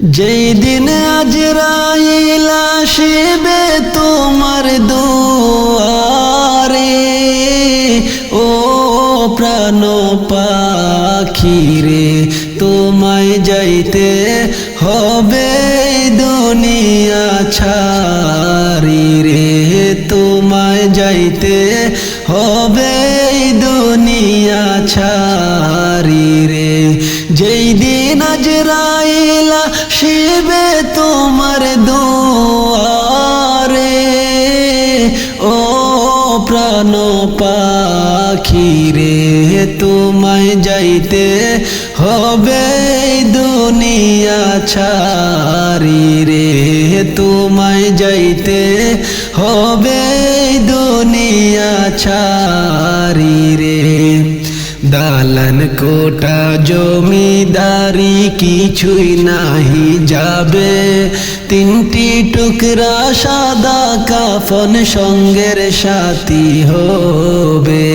যেই দিন আজরাইল আসিবে তোমার দুয়ারে, ও প্রাণ পাখিরে তোমায় যাইতে হবে দুনিয়া ছাড়ি রে, তোমায় যাইতে হবে দিন আজরাইলা শিবে তোমার দুয়ারে। ও প্রাণ পাখি রে, তোমায় যাইতে হবে দুনিয়া ছাড়ি রে। তোমায় যাইতে হবে দুনিয়া ছাড়ি রে। দালান কোটা জমিদারি কিছুই নাহি যাবে। তিনটি টুকরা সাদা কাফন সঙ্গের সাথী হবে।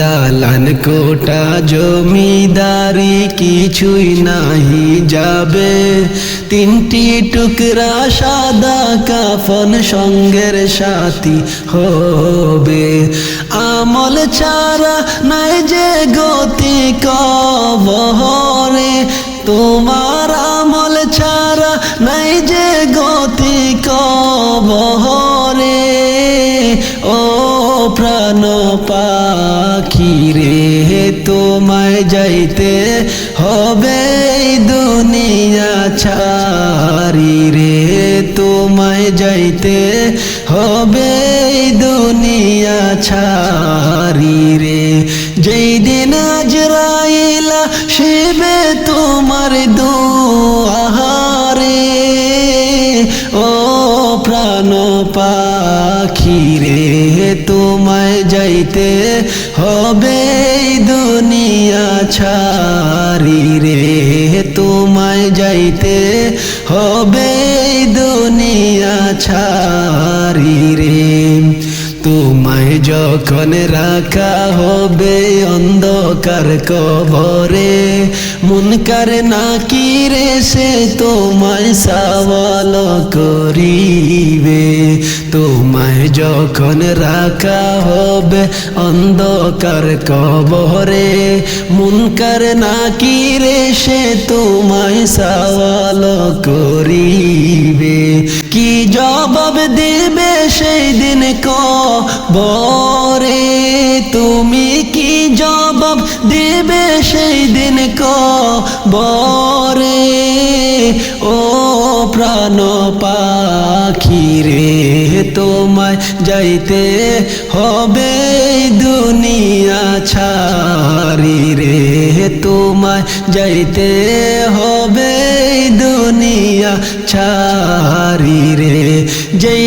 দালান কোটা জমিদারি কিছুই নাহি যাবে। তিনটি টুকরা সাদা কাফন সঙ্গের সাথী হবে। আমল ছাড়া নাই তোমায় যাইতে হবে দুনিয়া ছাড়ি রে। তোমায় যাইতে হবে দুনিয়া ছাড়ি রে। যেই দিন আজরাইলা শিবে তোমার দুয়ারে ও প্রাণ পাখি রে, তোমায় যাইতে হবে ছাড়ি রে, তোমায় যাইতে হবে দুনিয়া ছাড়ি রে। তোমায় যখন রাখা হবে অন্ধকার কবরে মুনকার নাকি রে সে তোমায় সাওয়াল করিবে। তোমায় যখন রাখা হবে অন্ধকার কবরে মুনকার নাকি রে সে তোমায় সওয়াল করিবে। কি জবাব দেবে সেই দিন কবরে? তুমি জবাব দিবে সেই দিন কবরে। ও প্রাণ পাখি রে, তোমায় যাইতে হবে দুনিয়া ছাড়ি রে। তোমায় যাইতে হবে দুনিয়া ছাড়ি রে। যেই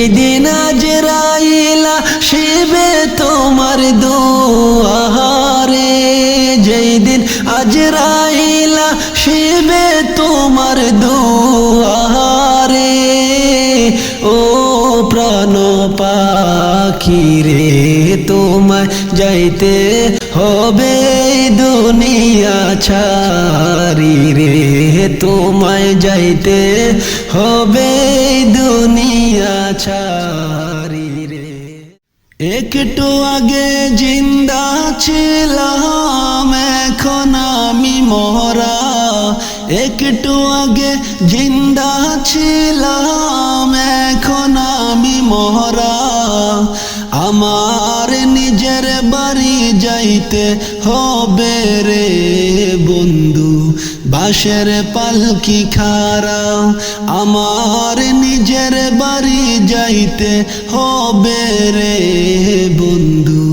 যাইতে হবে দুনিয়া ছাড়ি রে। তোমায় যাইতে হবে দুনিয়া ছাড়ি রে। একটু আগে জিন্দা ছিলাম, এখন আমি মরা। একটু আগে জিন্দা ছিলাম, এখন আমি মরা। আমার যাইতে হবে রে বন্ধু। বাঁশের পালকি খারা? আমার নিজের বাড়ি যাইতে হবে রে বন্ধু,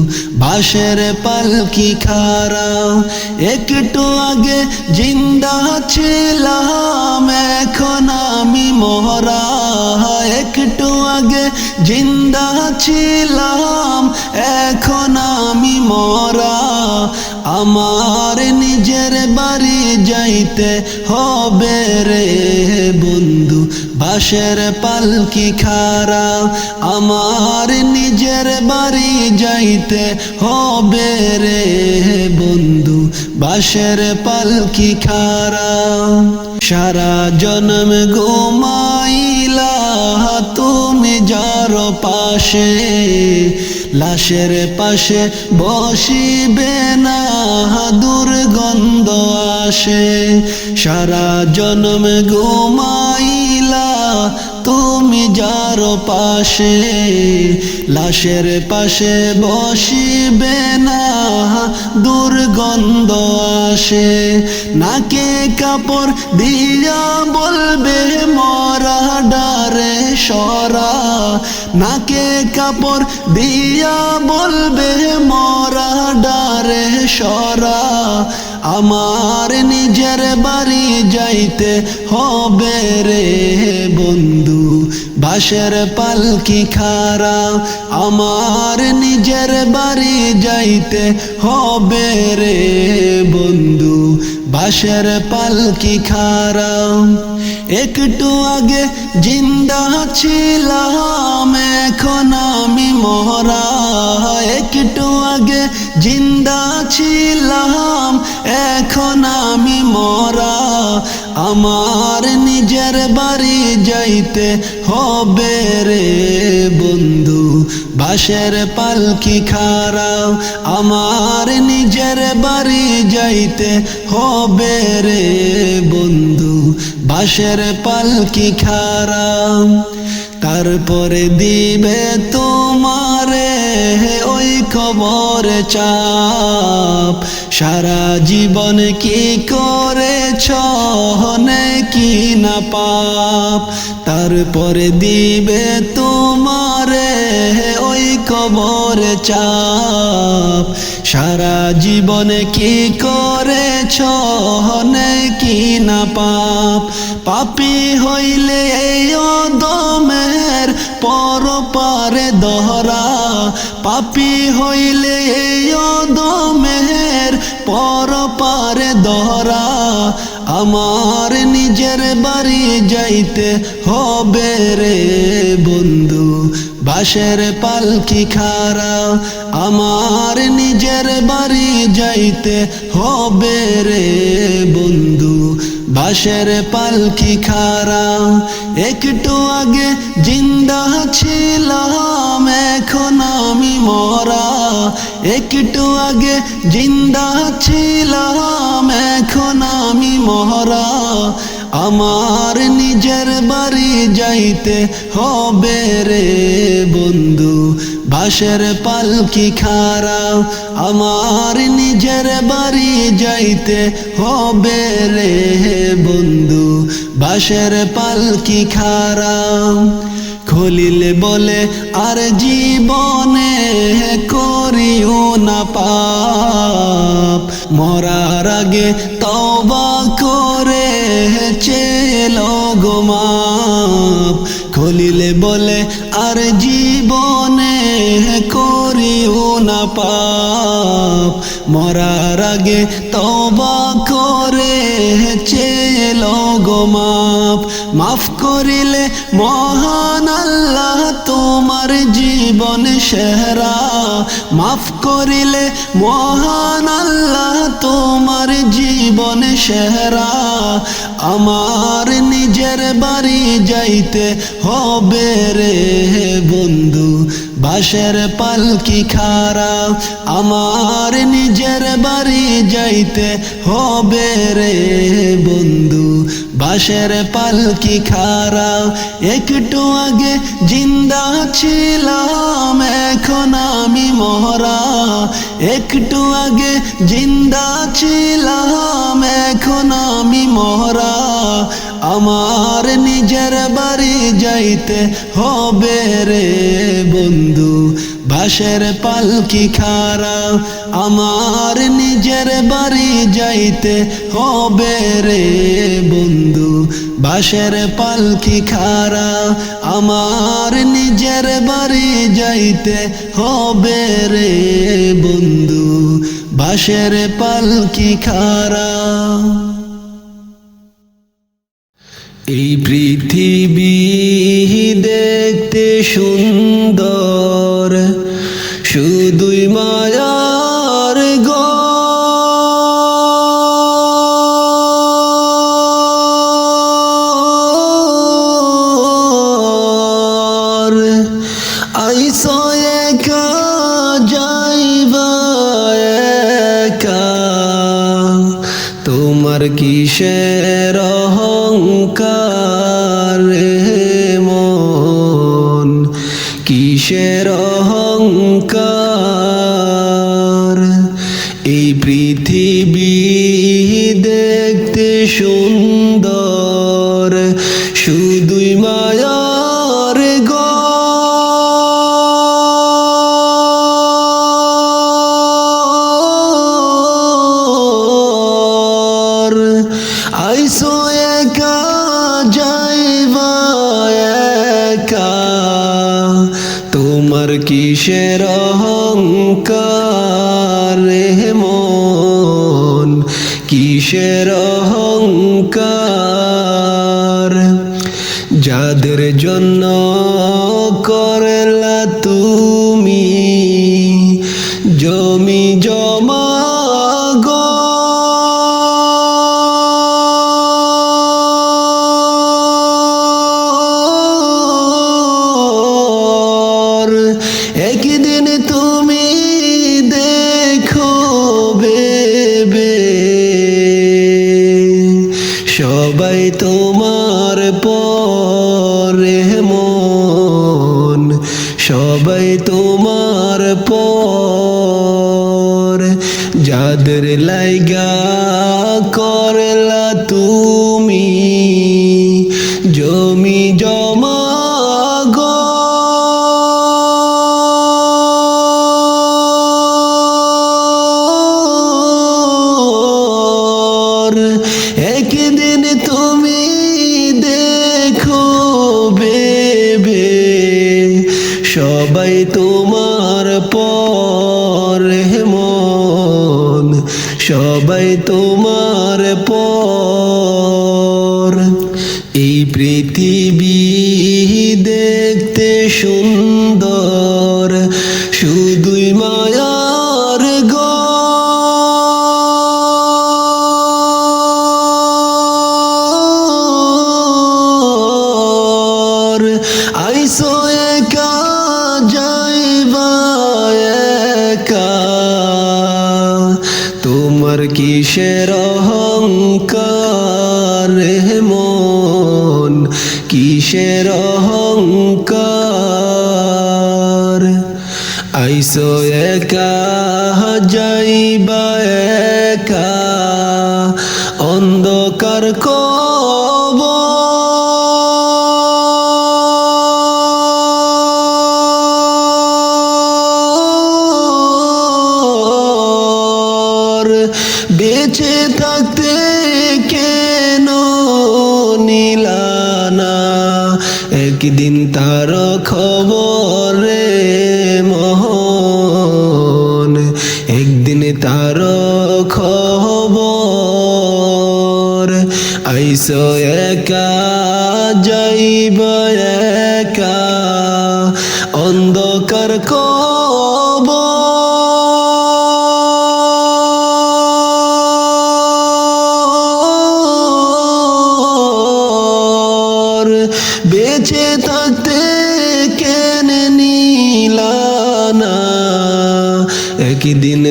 বাঁশের পালকি খারা? একটু আগে জিন্দা ছিলাম, এখন আমি মহরা একটু আগে জিন্দা ছিলাম, এখন আমি মরা। আমার নিজের বাড়ি যাইতে হবে রে বন্ধু, বাঁশের পালকি খারা আমার নিজের বাড়ি যাইতে হবে রে বন্ধু, বাঁশের পালকি খারা সারা জনম ঘুমাইলা তুমি যার পাশে, লাশের পাশে বসিবে না দুর্গন্ধ আসে, সারা জনম ঘুমাইলা, তুমি যার পাশে, লাশের পাশে বসিবে না, দুর্গন্ধ আসে। নাকে কাপড় দিয়া বলবে, মরা ডারে সরা। নাকে কাপড় দিয়া বলবে, মরা ডারে সরা। আমার নিজের বাড়ি যাইতে হবে রে বন্ধু। বাসের পালকি খারা আমার নিজের বাড়ি যাইতে হবে রে বন্ধু। বাসের পালকি খারা একটু আগে জিন্দা ছিলাম, এখন আমি মরা। একটু আগে জিন্দা ছিলাম, এখন আমি মরা। আমার নিজের বাড়ি যাইতে হবে রে বন্ধু বাসের পালকি খারা আমার নিজের বাড়ি যাইতে হবে রে বন্ধু বাসের পালকি খারা তারপরে দিবে তোমারে খবর চাপ? সারা জীবন কি করেছ? কি না পাপ? তারপরে দিবে তোমারে ওই খবর চাপ। সারা জীবন কি করেছ? কি না পাপ? পাপি হইলে এই পাপি হইলে দমের পর পারে দহরা আমার নিজের বাড়ি যাইতে হবে রে বন্ধু বাসের পালকি খারা? আমার নিজের বাড়ি যাইতে হবে রে বন্ধু বাসের পালকি খারা একটু আগে জিন্দা ছিলাম, এখন আমি মরা। একটু আগে জিন্দা ছিলাম, এখন আমি মরা। আমার নিজের বাড়ি যাইতে হবে রে বন্ধু বাসের পালকি খারা আমার নিজের বাড়ি যাইতে হবে রে বাসের পালকি খারা খলিল বলে, আর জীবনে করিও না পাপ। মরার আগে তবা করে চেল গোমাপ খলিলে বলে, আর জীবনে করিও না পাপ। মরার আগে তবা করে চেল গোমাপ মাফ করিলে মহান আল্লাহ তোমার জীবন সেহরা। মাফ করিলে মহান আল্লাহ তোমার জীবন সেহরা। আমার নিজের বাড়ি যাইতে হবে রে বন্ধু বাসের পালকি খারা? আমার নিজের বাড়ি যাইতে হবে রে বন্ধু। বাসের পালকি খারা একটু আগে জিন্দা ছিলাম, এখন আমি মহরা একটু আগে জিন্দা ছিলাম, এখন আমি মহরা আমার নিজের বাড়ি যাইতে হবে রে বন্ধু। বাসের পালকি খারা আমার নিজের বাড়ি যাইতে হবে রে বন্ধু। বাসের পালকি খারা আমার নিজের বাড়ি যাইতে হবে রে বন্ধু। বাসের পালকি খারা এই পৃথিবী দেখতে সুন্দর শুধুই কিসের অহংকার। এই পৃথিবী দেখতে সুন্দর শুধুই মায়ার গর আইসো একা যাইবা একা। তোমার কিসের অহংকার মন? কিসের অহংকার? যাদের জন্য করলা তুমি তোমার পর এই পৃথিবী দেখতে সুন্দর তোমার কিসের অহংকার মন? কিসের অহংকার? আইসো একা যাইবা বেঁচে থাকতে কেন নিলানা? একদিন তার খবরে মোহন, একদিন তার খবর। আইসো একা, যাইব একা, অন্ধকার কবর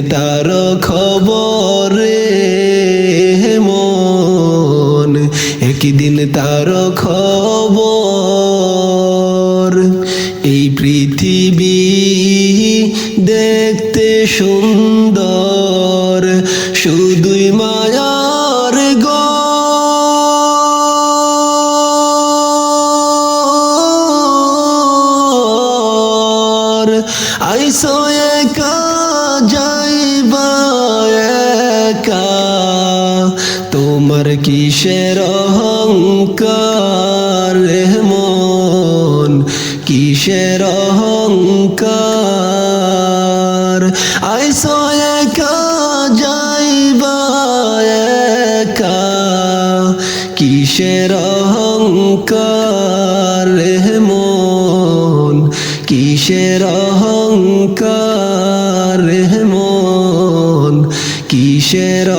তার খবর মন একদিন তার খবর এই পৃথিবী দেখতে সুন্দর শুধুই মায়ার কিসের অহংকার? আইসো একা যাইবা একা। কিসের অহংকার রে মন? কিসের অহংকার রে মন? কিসের